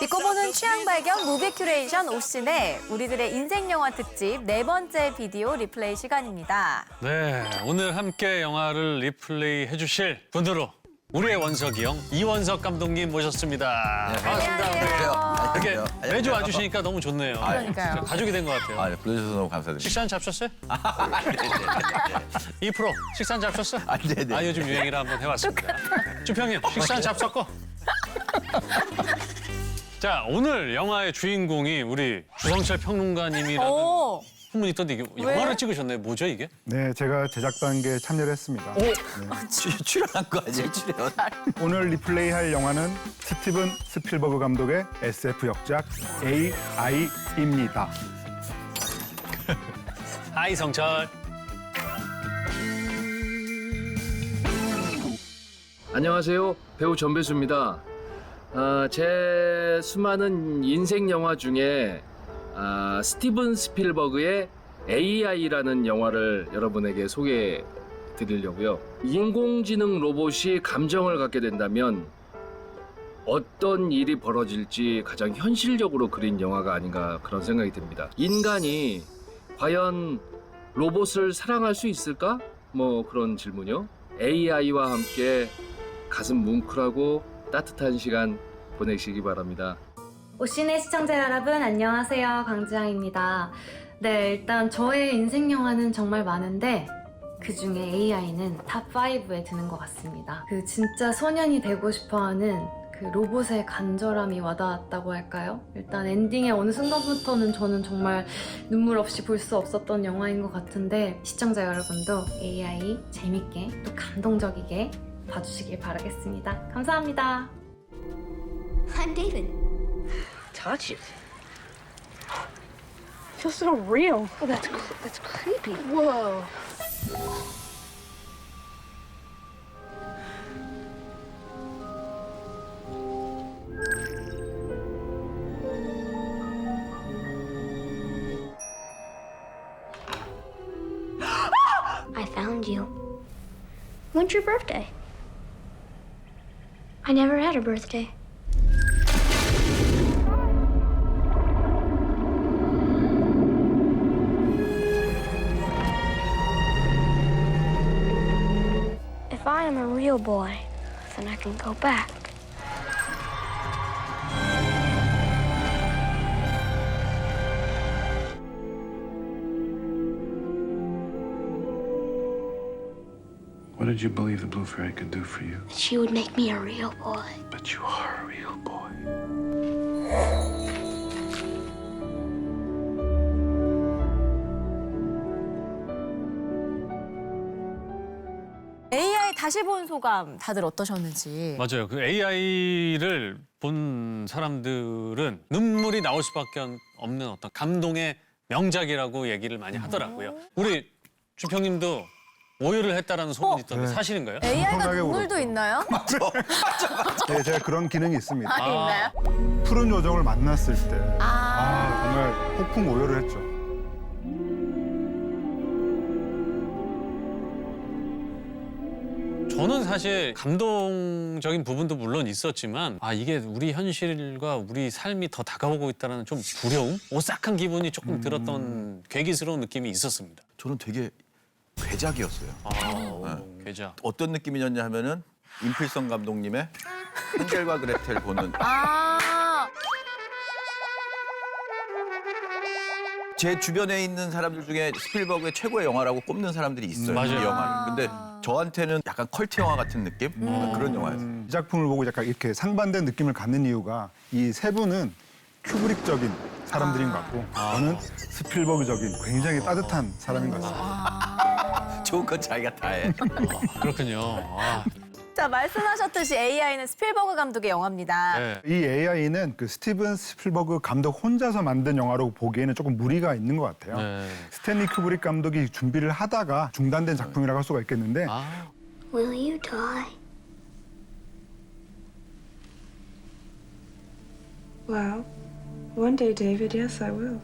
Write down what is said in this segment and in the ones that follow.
믿고 보는 취향 발견 무비 큐레이션 오신의 우리들의 인생 영화 특집 네 번째 비디오 리플레이 시간입니다. 네, 오늘 함께 영화를 리플레이 해주실 분으로 우리의 원석이 형 이원석 감독님 모셨습니다. 반갑습니다. 이렇게 안녕하세요. 매주 와주시니까 너무 좋네요. 그러니까요. 가족이 된 것 같아요. 아, 네, 불러주셔서 너무 감사드립니다. 식사는 잡셨어요? 이 프로 식사는 잡셨어? 아, 네네. 아 요즘 유행이라 한번 해봤습니다. 주평님 식사는 잡섰고. 자 오늘 영화의 주인공이 우리 주성철 평론가님이라는 오, 소문이 있던데 이게 영화를 찍으셨네요. 뭐죠 이게? 네, 제가 제작 단계에 참여를 했습니다. 출- 출연한 거 아니에요, 출연? 오늘 리플레이 할 영화는 스티븐 스필버그 감독의 SF 역작 AI입니다. 하이 성철. 안녕하세요. 배우 전배수입니다. 아, 제 수많은 인생 영화 중에 아, 스티븐 스필버그의 AI라는 영화를 여러분에게 소개해 드리려고요. 인공지능 로봇이 감정을 갖게 된다면 어떤 일이 벌어질지 가장 현실적으로 그린 영화가 아닌가 그런 생각이 듭니다. 인간이 과연 로봇을 사랑할 수 있을까? 뭐 그런 질문이요. AI와 함께 가슴 뭉클하고 따뜻한 시간 보내시기 바랍니다. 오신의 시청자 여러분 안녕하세요 강지향입니다. 네 일단 저의 인생 영화는 정말 많은데 그 중에 AI는 탑 5에 드는 것 같습니다. 그 진짜 소년이 되고 싶어하는 그 로봇의 간절함이 와닿았다고 할까요? 일단 엔딩의 어느 순간부터는 저는 정말 눈물 없이 볼 수 없었던 영화인 것 같은데 시청자 여러분도 AI 재밌게 또 감동적이게 봐주시길 바라겠습니다. 감사합니다. I'm David. touch it. Feels so real. Oh, that's cr- that's creepy. Whoa. I found you. When's your birthday? I never had a birthday. If I am a real boy, then I can go back. What did you believe the Blue Fairy could do for you? She would make me a real boy. But you are a real boy. AI 다시 본 소감 다들 어떠셨는지. 맞아요. 그 AI를 본 사람들은 눈물이 나올 수밖에 없는 어떤 감동의 명작이라고 얘기를 많이 하더라고요. 우리 주평님도 오열을 했다라는 소문이 있던데 네. 사실인가요? AI가 엄청나게 눈물도 울었죠. 있나요? 네, 제가 그런 기능이 있습니다. 아, 있나요? 푸른 요정을 만났을 때 아, 아, 정말 폭풍 오열을 했죠. 저는 사실 감동적인 부분도 물론 있었지만 아 이게 우리 현실과 우리 삶이 더 다가오고 있다는 좀 두려움, 오싹한 기분이 조금 들었던 괴기스러운 느낌이 있었습니다. 저는 되게 괴작이었어요. 아, 괴자. 어떤 느낌이었냐 하면은 임필성 감독님의 한결과 그레텔 보는 아, 제 주변에 있는 사람들 중에 스필버그의 최고의 영화라고 꼽는 사람들이 있어요. 맞아요. 이 영화. 근데 저한테는 약간 컬트 영화 같은 느낌? 그런 영화였어요. 이 작품을 보고 약간 이렇게 상반된 느낌을 갖는 이유가 이 세 분은 큐브릭적인 사람들인 것 같고 저는 스필버그적인 굉장히 따뜻한 사람인 것 같습니다. 좋은 건 자기가 다 해. 그렇군요. 아, 자 말씀하셨듯이 AI는 스필버그 감독의 영화입니다. 네. 이 AI는 그 스티븐 스필버그 감독 혼자서 만든 영화로 보기에는 조금 무리가 있는 것 같아요. 네. 스탠리 큐브릭 감독이 준비를 하다가 중단된 작품이라고 할 수가 있겠는데 아, Will you die? Well, one day, David, yes, I will.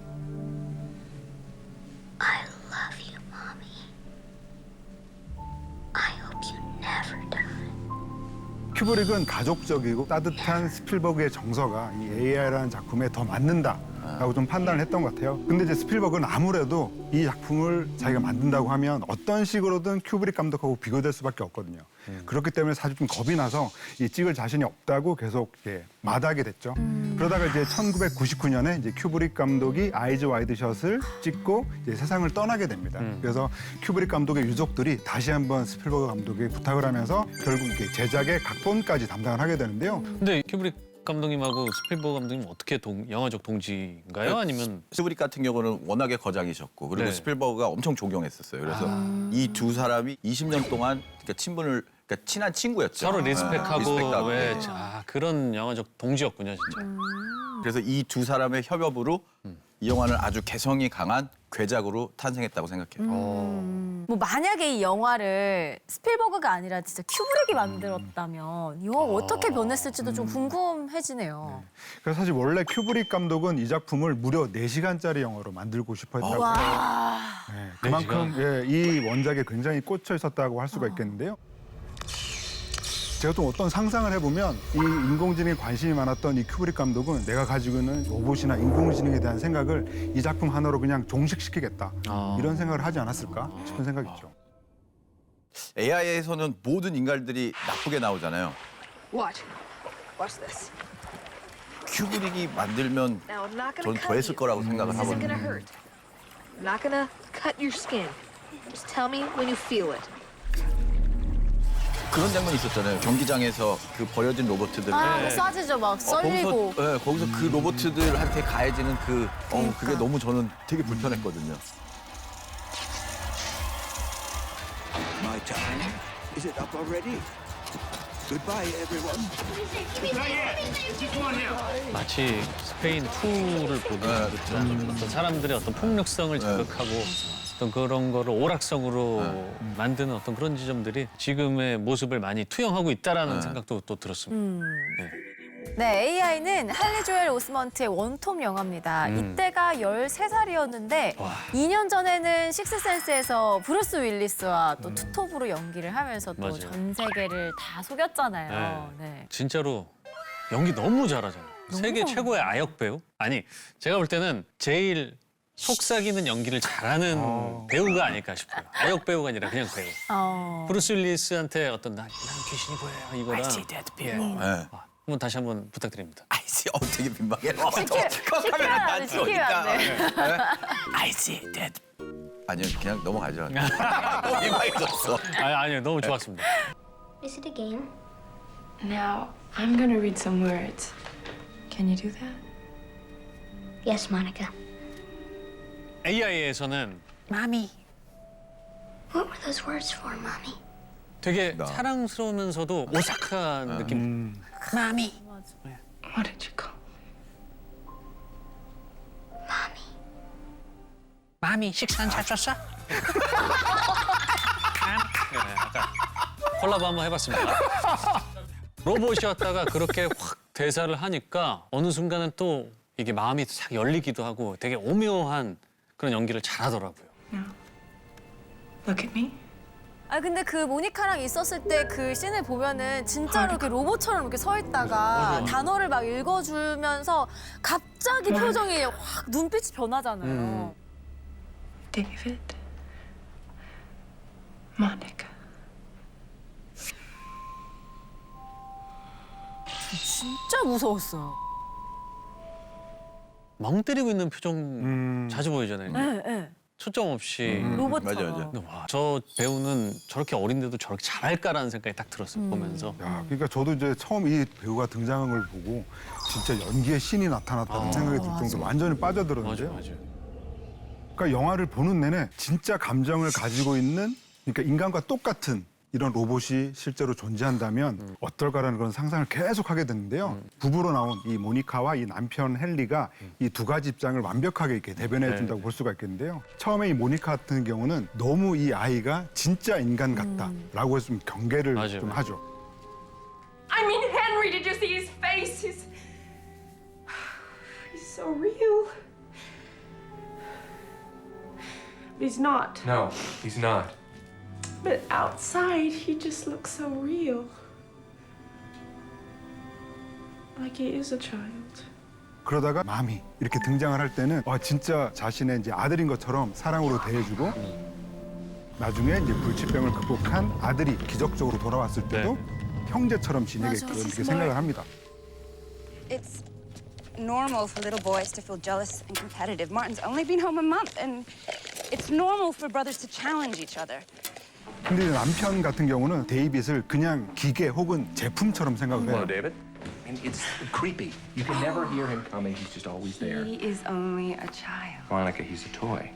큐브릭은 가족적이고 따뜻한 스필버그의 정서가 이 AI라는 작품에 더 맞는다 라고 좀 판단을 했던 것 같아요. 근데 이제 스필버그는 아무래도 이 작품을 자기가 만든다고 하면 어떤 식으로든 큐브릭 감독하고 비교될 수밖에 없거든요. 그렇기 때문에 사실 좀 겁이 나서 이 찍을 자신이 없다고 계속 이렇게 마다하게 됐죠. 그러다가 이제 1999년에 이제 큐브릭 감독이 아이즈 와이드 샷을 찍고 이제 세상을 떠나게 됩니다. 그래서 큐브릭 감독의 유족들이 다시 한번 스필버그 감독에게 부탁을 하면서 결국 이렇게 제작의 각본까지 담당을 하게 되는데요. 근데 큐브릭 감독님하고 스필버그 감독님 어떻게 동, 영화적 동지인가요? 아니면 스브릭 같은 경우는 워낙에 거장이셨고 그리고 네. 스필버그가 엄청 존경했었어요. 그래서 이 두 사람이 20년 동안 그러니까 친분을 그러니까 친한 친구였죠. 서로 네, 리스펙하고 리스펙하고. 왜 아, 그런 영화적 동지였군요, 진짜. 그래서 이 두 사람의 협업으로 이 영화는 아주 개성이 강한 괴작으로 탄생했다고 생각해요. 뭐 만약에 이 영화를 스필버그가 아니라 진짜 큐브릭이 만들었다면 이 영화 가 어떻게 변했을지도 좀 궁금해지네요. 그래서 사실 원래 큐브릭 감독은 이 작품을 무려 4시간짜리 영화로 만들고 싶어 했다고 와. 네, 그만큼 예, 이 원작에 굉장히 꽂혀 있었다고 할 수가 있겠는데요. 제가 또 어떤 상상을 해보면 이 인공지능에 관심이 많았던 이 큐브릭 감독은 내가 가지고 있는 로봇이나 인공지능에 대한 생각을 이 작품 하나로 그냥 종식시키겠다 아. 이런 생각을 하지 않았을까 싶은 생각이 있죠. AI에서는 모든 인간들이 나쁘게 나오잖아요. Watch. Watch this. 큐브릭이 만들면 Now, I'm not 전 gonna 더 cut 했을 you. 거라고 생각을 This isn't 하거든요. gonna hurt. I'm not gonna cut your skin. Just tell me when you feel it. 그런 장면이 있었잖아요. 경기장에서 그 버려진 로봇들. 아, 네. 쏴지죠 막 썰리고. 거기서, 네, 거기서 그 로봇들한테 가해지는 그, 어, 그게 너무 저는 되게 불편했거든요. My time? Is it up already? Goodbye, everyone. 마치 스페인 2를 보는 네, 듯한 어떤 사람들의 어떤 폭력성을 자극하고 어떤 그런 거를 오락성으로 만드는 어떤 그런 지점들이 지금의 모습을 많이 투영하고 있다라는 네. 생각도 또 들었습니다. 네. 네, AI는 할리 조엘 오스먼트의 원톱 영화입니다. 음. 이때가 13살이었는데 와. 2년 전에는 식스센스에서 브루스 윌리스와 또 투톱으로 연기를 하면서 또 음. 맞아요. 전 세계를 다 속였잖아요. 네. 진짜로 연기 너무 잘하잖아요. 세계. 최고의 아역 배우? 아니, 제가 볼 때는 제일 속삭이는 연기를 잘하는 어. 배우가 아닐까 싶어요. 아역 배우가 아니라 그냥 배우. 어. 브루스 윌리스한테 어떤 나, 난 귀신이 보여요 이거랑 예. 네. 아, 한번 다시 한번 부탁드립니다. 아이씨, 어, 되게 민망해. 어, 시키면 카메라 안 돼, 시키면. 안 돼. 네. I see that. 아니요, 그냥 넘어가죠. 너무 민망해졌어. 아니, 아니요, 너무 좋았습니다. Is it a game? Now, I'm gonna read some words. Can you do that? Yes, Monica. AI에서는 마미. What were those words for, Mommy? 되게 나. 사랑스러우면서도 오싹한 느낌. 마미. What did you call? 마미 식사는 잘 줬어? 네, 약간 콜라보 한번 해봤습니다. 로봇이었다가 그렇게 확 대사를 하니까 어느 순간은 또 이게 마음이 싹 열리기도 하고 되게 오묘한 그런 연기를 잘하더라고요. Now, look at me. 아 근데 그 모니카랑 있었을 때 그 씬을 보면은 진짜로 이렇게 로봇처럼 이렇게 서 있다가 단어를 막 읽어주면서 갑자기 표정이 확 눈빛이 변하잖아요. 음. David. Monica. 진짜 무서웠어요. 멍 때리고 있는 표정 음. 자주 보이잖아요. 네, 네. 초점 없이. 로봇처럼. 맞아, 맞아. 와, 저 배우는 저렇게 어린데도 저렇게 잘할까라는 생각이 딱 들었어요 보면서. 야, 그러니까 저도 이제 처음 이 배우가 등장한 걸 보고 진짜 연기의 신이 나타났다는 아. 생각이 들 정도로 완전히 빠져들었는데요. 맞아요. 그러니까 영화를 보는 내내 진짜 감정을 가지고 있는 그러니까 인간과 똑같은 이런 로봇이 실제로 존재한다면 어떨까라는 그런 상상을 계속 하게 됐는데요. 부부로 나온 이 모니카와 이 남편 헨리가 이 두 가지 입장을 완벽하게 이렇게 대변해 준다고 볼 수가 있겠는데요. 처음에 이 모니카 같은 경우는 너무 이 아이가 진짜 인간 같다라고 해서 좀 경계를 맞아요, 좀. 하죠. I mean, Henry, did you see his face? He's. He's so real. But he's not. No, he's not. But outside, he just looks so real. Like he is a child. 그러다가 맘이 이렇게 등장을 할 때는 와 진짜 자신의 이제 아들인 것처럼 사랑으로 대해주고 나중에 이제 불치병을 극복한 아들이 기적적으로 돌아왔을 때도 형제처럼 지내게끔 이렇게 생각을 합니다. It's normal for little boys to feel jealous and competitive. Martin's only been home a month, and it's normal for brothers to challenge each other. 근데 이제 남편 같은 경우는 데이빗을 그냥 기계 혹은 제품처럼 생각을 해요. David. And it's creepy. You can never hear him coming. He's just always there. He is only a child. Monica, he's a toy.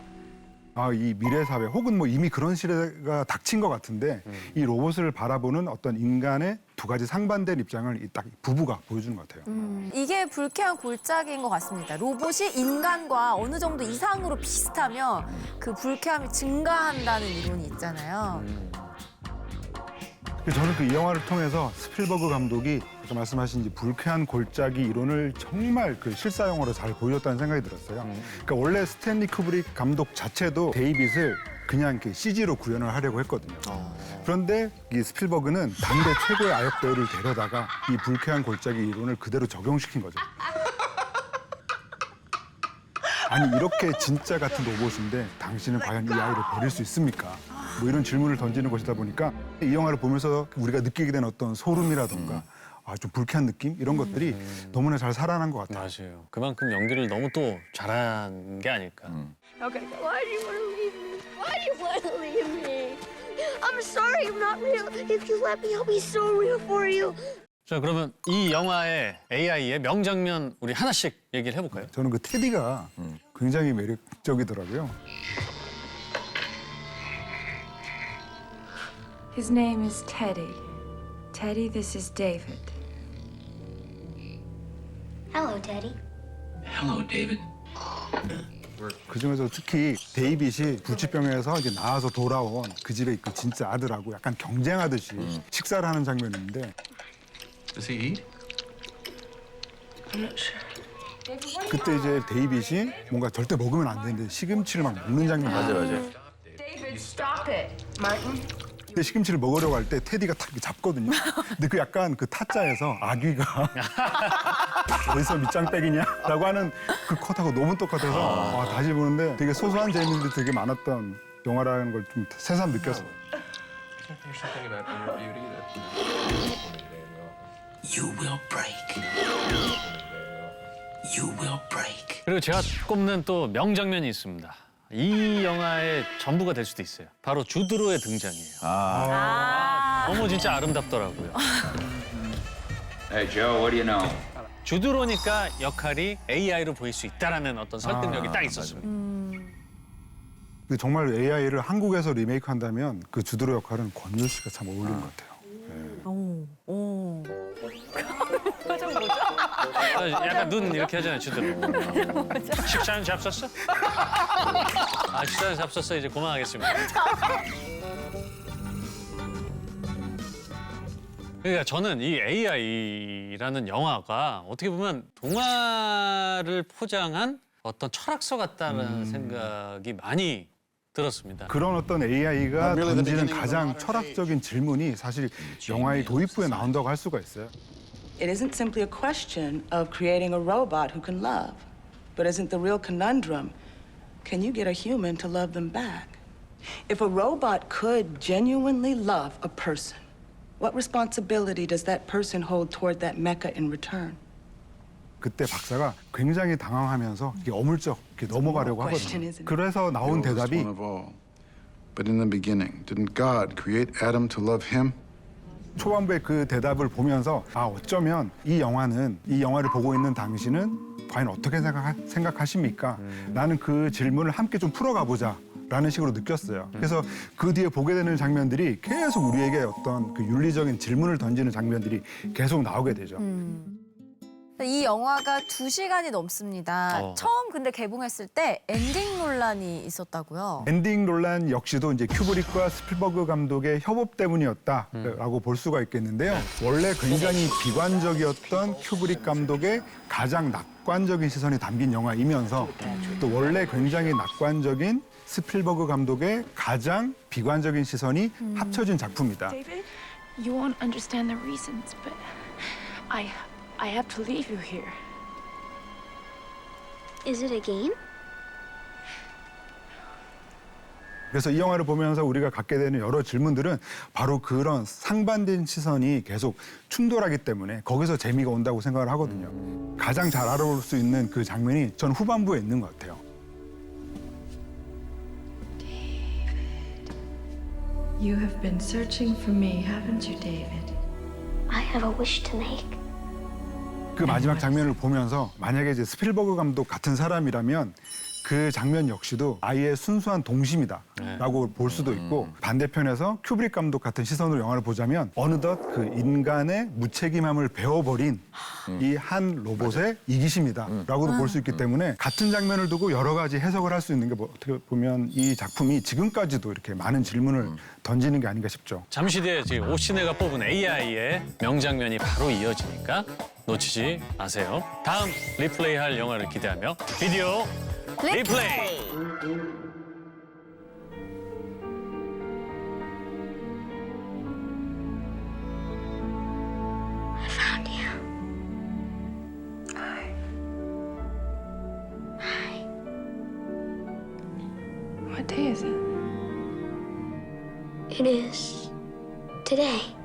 아, 이 미래 사회 혹은 뭐 이미 그런 시대가 닥친 것 같은데 이 로봇을 바라보는 어떤 인간의 두 가지 상반된 입장을 이딱 부부가 보여주는 것 같아요. 이게 불쾌한 골짜기인 것 같습니다. 로봇이 인간과 어느 정도 이상으로 비슷하면 그 불쾌함이 증가한다는 이론이 있잖아요. 저는 그 이 영화를 통해서 스필버그 감독이 아까 말씀하신 이제 불쾌한 골짜기 이론을 정말 그 실사용어로 잘 보여줬다는 생각이 들었어요. 그러니까 원래 스탠리 쿠브릭 감독 자체도 데이빗을 그냥 이렇게 CG로 구현을 하려고 했거든요. 그런데 이 스필버그는 당대 최고의 아역 배우를 데려다가 이 불쾌한 골짜기 이론을 그대로 적용시킨 거죠. 아니 이렇게 진짜 같은 로봇인데 당신은 과연 이 아이를 버릴 수 있습니까? 뭐 이런 질문을 던지는 것이다 보니까 이 영화를 보면서 우리가 느끼게 된 어떤 소름이라던가 아, 좀 불쾌한 느낌 이런 것들이 너무나 잘 살아난 것 같아요. 맞아요. 그만큼 연기를 너무 또 잘한 게 아닐까. Okay. Why do you want to leave me? Why do you want to leave me? I'm sorry I'm not real. If you let me, I'll be so real for you. 자 그러면 이 영화의 AI의 명장면 우리 하나씩 얘기를 해볼까요? 저는 그 테디가 굉장히 매력적이더라고요. His name is Teddy. Teddy, this is David. Hello, Teddy. Hello, David. 그 중에서 특히 데이빗이 불치병에서 이제 나와서 돌아온 그 집의 그 진짜 아들하고 약간 경쟁하듯이 식사를 하는 장면인데 Does he eat? I'm not sure. 그때 이제 데이빗이 뭔가 절대 먹으면 안 되는데 시금치를 막 먹는 장면이 맞아 맞아. David, stop it. Martin? 근데 시금치를 먹으려고 할 때 테디가 탁 이렇게 잡거든요. 근데 그 약간 그 타짜에서 아귀가 어디서 밑장빼기냐라고 하는 그 컷하고 너무 똑같아서 아, 다시 보는데 되게 소소한 재미들이 되게 많았던 영화라는 걸 좀 새삼 느꼈어요. There's something about inner beauty that. You will break. You will break. 그리고 제가 꼽는 또 명장면이 있습니다. 이 영화의 전부가 될 수도 있어요. 바로 주드로의 등장이에요. 아, 너무 진짜 아름답더라고요. Hey, Joe, what do you know? 주드로니까 역할이 AI로 보일 수 있다라는 어떤 설득력이 아, 딱 있었습니다. 근데 정말 AI를 한국에서 리메이크한다면 그 주드로 역할은 권율 씨가 참 어울리는 것 같아요. 오, 오. 약간 눈 이렇게 하잖아요, 주드로. 식사는 잡섰어? 아, 식사는 잡섰어. 이제 그만하겠습니다. 그러니까 저는 이 AI라는 영화가 어떻게 보면 동화를 포장한 어떤 철학서 같다는 생각이 많이 들었습니다. 그런 어떤 AI가 던지는 가장 철학적인 질문이 사실 영화의 도입부에 나온다고 할 수가 있어요. It isn't simply a question of creating a robot who can love, but isn't the real conundrum can you get a human to love them back? If a robot could genuinely love a person, what responsibility does that person hold toward that mecha in return? 그때 박사가 굉장히 당황하면서 이게 어물쩍 이렇게 넘어가려고 하거든요. 그래서 나온 대답이 of all. But in the beginning, didn't God create Adam to love him? 초반부에 그 대답을 보면서 아 어쩌면 이 영화는 이 영화를 보고 있는 당신은 과연 어떻게 생각하, 생각하십니까? 라는 그 질문을 함께 좀 풀어가 보자. 라는 식으로 느꼈어요. 그래서 그 뒤에 보게 되는 장면들이 계속 우리에게 어떤 그 윤리적인 질문을 던지는 장면들이 계속 나오게 되죠. 이 영화가 두 시간이 넘습니다. 어. 처음 근데 개봉했을 때 엔딩 논란이 있었다고요. 엔딩 논란 역시도 이제 큐브릭과 스필버그 감독의 협업 때문이었다라고 볼 수가 있겠는데요. 원래 굉장히 비관적이었던 큐브릭 감독의 가장 낙관적인 시선이 담긴 영화이면서 또 원래 굉장히 낙관적인 스필버그 감독의 가장 비관적인 시선이 합쳐진 작품이다. David, you won't understand the reasons, but I I have to leave you here. Is it a game? 그래서 이 영화를 보면서 우리가 갖게 되는 여러 질문들은 바로 그런 상반된 시선이 계속 충돌하기 때문에 거기서 재미가 온다고 생각을 하거든요. 가장 잘 알아볼 수 있는 그 장면이 전 후반부에 있는 것 같아요. You have been searching for me, haven't you, David? I have a wish to make. 그 마지막 장면을 보면서 만약에 이제 스필버그 감독 같은 사람이라면 그 장면 역시도 아이의 순수한 동심이다라고 볼 수도 있고 반대편에서 큐브릭 감독 같은 시선으로 영화를 보자면 어느덧 그 인간의 무책임함을 배워버린 이 한 로봇의 이기심이다라고도 볼 수 있기 때문에 같은 장면을 두고 여러 가지 해석을 할 수 있는 게 뭐 어떻게 보면 이 작품이 지금까지도 이렇게 많은 질문을 던지는 게 아닌가 싶죠. 잠시 뒤에 지금 오시네가 뽑은 AI의 명장면이 바로 이어지니까 놓치지 마세요. 다음 리플레이 할 영화를 기대하며 비디오 리플레이. I found you. Hi. Hi. What day is it? It is today.